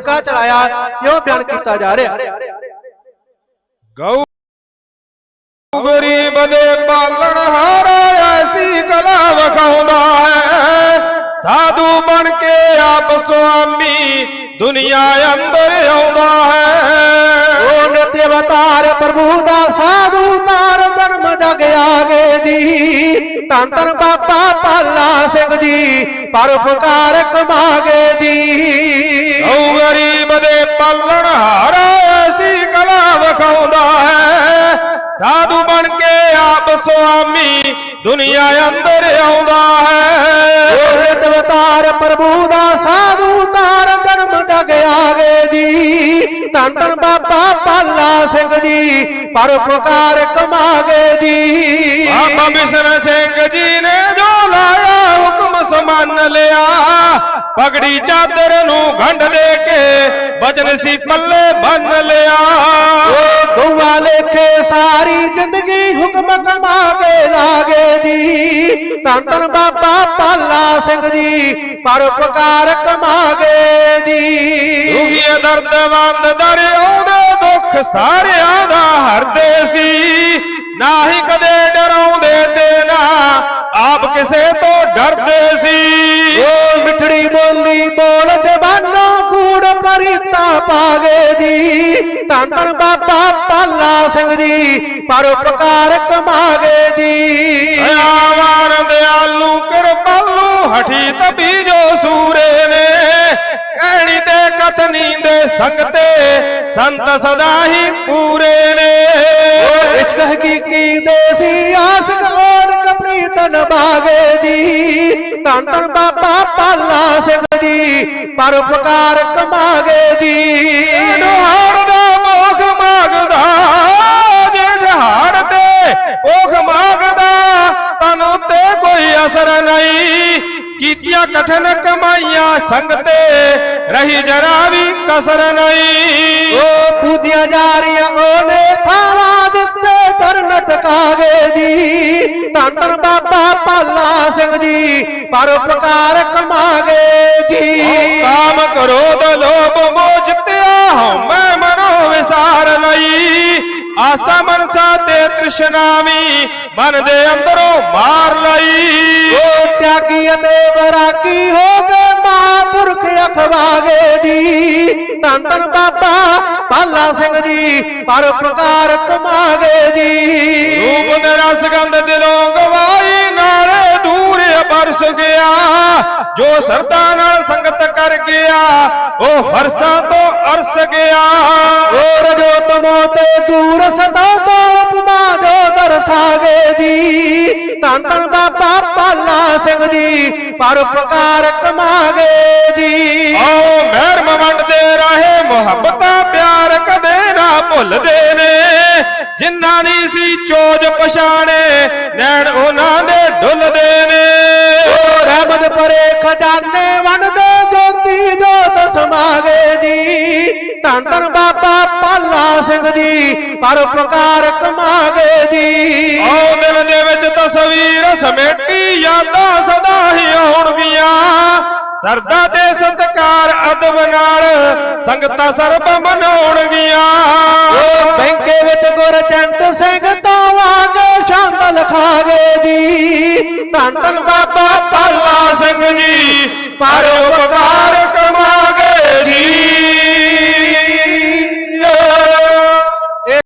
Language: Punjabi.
ਸਿੱਕਾ ਚਲਾਇਆ ਇਹ ਬਿਆਨ ਕੀਤਾ ਜਾ ਰਿਹਾ ਗਊ ਗਰੀਬ ਦੇ ਪਾਲਣ ਹਾਰਾ ਐਸੀ ਕਲਾ ਵਿਖਾਉਂਦਾ ਹੈ ਸਾਧੂ ਬਣ ਕੇ ਆਪ ਸੁਆਮੀ ਦੁਨੀਆ ਅੰਦਰ ਆਉਂਦਾ ਹੈ ਉਹ ਨਿਤ ਅਵਤਾਰ ਪ੍ਰਭੂ ਦਾ ਸਾਧੂ ਤਾਰ ਜਨਮ ਜਗ ਆਗੇ ਜੀ ਧੰਨ ਧੰਨ ਬਾਬਾ ਪਾਲਾ ਸਿੰਘ ਜੀ ਪਰਉਪਕਾਰ ਕਮਾਗੇ ਜੀ ਗਊ ਗਰੀਬ ਦੇ ਪਾਲਣ ਹਾਰਾ ਐਸੀ ਕਲਾ ਵਿਖਾਉਂਦਾ ਹੈ। ਸਾਧੂ ਬਣ ਕੇ ਆਪ ਸੁਆਮੀ ਦੁਨੀਆ ਅੰਦਰ ਆਉਂਦਾ ਹੈ। ਉਹ ਨਿਤ ਅਵਤਾਰ ਪ੍ਰਭੂ ਦਾ ਸਾਧੂ ਤਾਰ ਜਨਮ ਜਗ ਆਗੇ ਜੀ। ਧੰਨ ਧੰਨ ਬਾਬਾ ਪਾਲਾ ਸਿੰਘ ਜੀ ਪਰਉਪਕਾਰ ਕਮਾਗੇ ਜੀ। ਬਾਬਾ ਬਿਸ਼ਨ ਸਿੰਘ ਜੀ ਨੇ ਜੋ ਲਾਇਆ ਹੁਕਮ ਸੁਮਨ ਲਿਆ। ਪਗੜੀ ਚਾਦਰ ਨੂੰ ਗੰਢ ਦੇ ਕੇ ਬਚਨ ਸੀ ਪੱਲੇ ਬੰਨ ਲਿਆ। ਗਊਆ ਲੇਖੇ ਸਾਰੀ ਜ਼ਿੰਦਗੀ ਹੁਕਮ ਕਮਾ ਕੇ ਲਾਗੇ ਜੀ। ਧੰਨ ਧੰਨ ਬਾਬਾ ਪਾਲਾ ਸਿੰਘ ਜੀ ਪਰਉਪਕਾਰ ਕਮਾਗੇ ਜੀ। ਦੁਖੀ ਦਰਦਵੰਦ ਦਰ ਆਉਂਦੇ ਦੁੱਖ ਸਾਰਿਆਂ ਦਾ ਹਰਦੇ ਸੀ। ਨਾ ਹੀ ਕਦੇ ਡਰਾਉਂਦੇ ਤੇ ਨਾ ਆਪ ਕਿਸੇ ਤੋਂ ਡਰਦੇ ਪਾਗੇ ਜੀ। ਧੰਨ ਧੰਨ ਬਾਬਾ ਪਾਲਾ ਸਿੰਘ ਜੀ ਪਰਉਪਕਾਰ ਕਮਾਗੇ ਜੀ। ਦਇਆਵਾਨ ਦਿਆਲੂ ਕਿਰਪਾਲੂ ਹਠੀ ਤਬੀ ਜੋ ਸੂਰੇ ਨੇ। ਕਹਿਣੀ ਤੇ ਕਥਨੀ ਦੇ ਸੰਗ ਤੇ ਸੰਤ ਸਦਾ ਹੀ ਪੂਰੇ ਨੇ। ਇਸ਼ਕ ਹਕੀਕੀ ਦੇਸੀ ਆਸਕ ਔਰ ਕਪਰੀਤਨ ਬਾਗੇ ਜੀ ਧੰਨ ਧੰਨ ਬਾਬਾ ਪਾਲਾ ਸਿੰਘ ਜੀ ਪਰਉਪਕਾਰ ਕਮਾਗੇ ਜੀ ਹਾੜ ਦਾ ਮੋਖ ਮੰਗਦਾ ਜੇ ਜਹਾੜ ਤੇ ਮੋਖ ਮੰਗਦਾ ਤਨ ਉੱਤੇ ਕੋਈ ਅਸਰ ਨਹੀਂ ਕੀਤੀਆਂ ਕਠਨ ਕਮਾਈਆਂ ਸੰਗਤੇ ਰਹੀ ਜਰਾ ਵੀ ਕਸਰ ਨਹੀਂ ਉਹ ਪੂਜੀਆਂ ਜਾ ਰਹੀਆਂ ਉਹਨੇ ਜੀ ਧੰਨ ਧੰਨ ਬਾਬਾ ਪਾਲਾ ਸਿੰਘ ਜੀ ਪਰਉਪਕਾਰ ਕਮਾਗੇ ਜੀ। ਕਾਮ ਕ੍ਰੋਧ ਲੋਭ ਮੋਹ ਜਿੱਤਿਆ ਹਉਮੈ ਮਨੋ ਵਿਸਾਰ ਲਈ। ਆਸਾ ਮਨਸਾ ਤੇ ਤ੍ਰਿਸ਼ਨਾ ਵੀ ਮਨ ਦੇ ਅੰਦਰੋਂ ਮਾਰ ਲਈ। ਉਹ ਤਿਆਗੀ ਅਤੇ ਬਰਾਕੀ ਹੋ ਅਖਵਾਗੇ ਜੀ। ਧੰਨ ਧੰਨ ਬਾਬਾ ਪਾਲਾ ਸਿੰਘ ਜੀ ਪਰਉਪਕਾਰ ਕਮਾਗੇ ਜੀ। ਰੂਪ ਦੇ ਰਸ ਗੰਧ ਦਿਲੋਂ ਗਵਾਈ ਨਾਲੇ ਦੂਰ ਬਰਸ ਗਿਆ। ਜੋ ਸਰਦਾ ਨਾਲ ਸੰਗਤ ਕਰ ਗਿਆ ਉਹ ਹਰਸਾਂ ਤੋਂ ਅਰਸ ਗਿਆ। ਹੋਰ ਜੋ ਤਮੋ ਤੇ ਦੂਰ ਸਦਾ ਤੋਂ ਉਪਮਾ ਜੋ ਦਰਸਾਗੇ ਜੀ। ਧੰਨ ਧੰਨ ਬਾਬਾ ਪਾਲਾ ਸਿੰਘ ਜੀ ਪਰਉਪਕਾਰ ਕਮਾਗੇ ਜੀ ਆਓ ਮਹਿਰ ਵੰਡਦੇ ਰਹੇ ਮੁਹੱਬਤਾਂ ਪਿਆਰ ਕਦੇ ਨਾ ਭੁੱਲਦੇ ਨੇ। ਜਿਨ੍ਹਾਂ ਦੀ ਸੀ ਚੋਜ ਪਛਾਣੇ ਨੈਣ ਉਹਨਾਂ ਦੇ ਡੁੱਲਦੇ ਨੇ। ਰਹਿਮਤ ਪਰੇ ਖਜ਼ਾਨੇ ਵੰਡਦੇ ਜੋਤੀ ਜੋਤ ਸਮਾਗੇ ਜੀ। ਧੰਨ ਧੰਨ ਬਾਬਾ ਪਾਲਾ ਸਿੰਘ ਜੀ ਪਰਉਪਕਾਰ ਕਮਾਗੇ ਜੀ। ਆਓ ਦਿਲ ਦੇ ਵਿੱਚ ਤਸਵੀਰ ਸਮੇਟੀ ਯਾਦਾਂ ਸਦਾ ਹੀ ਆਉਣਗੀਆਂ। ਸਰਦਾ ਤੇ ਸਤਕਾਰ ਅਦਬ ਨਾਲ ਸੰਗਤਾਂ ਸਰਬ ਮਨਾਉਣਗੀਆਂ। ਬੈਂਕੇ ਵਿੱਚ ਗੁਰਜੰਟ ਸਿੰਘ ਤੋਂ ਆ ਕੇ ਛੰਦ ਲਖਾਗੇ ਜੀ। ਧੰਨ ਧੰਨ ਬਾਬਾ ਪਾਲਾ ਸਿੰਘ ਜੀ ਪਰਉਪਕਾਰ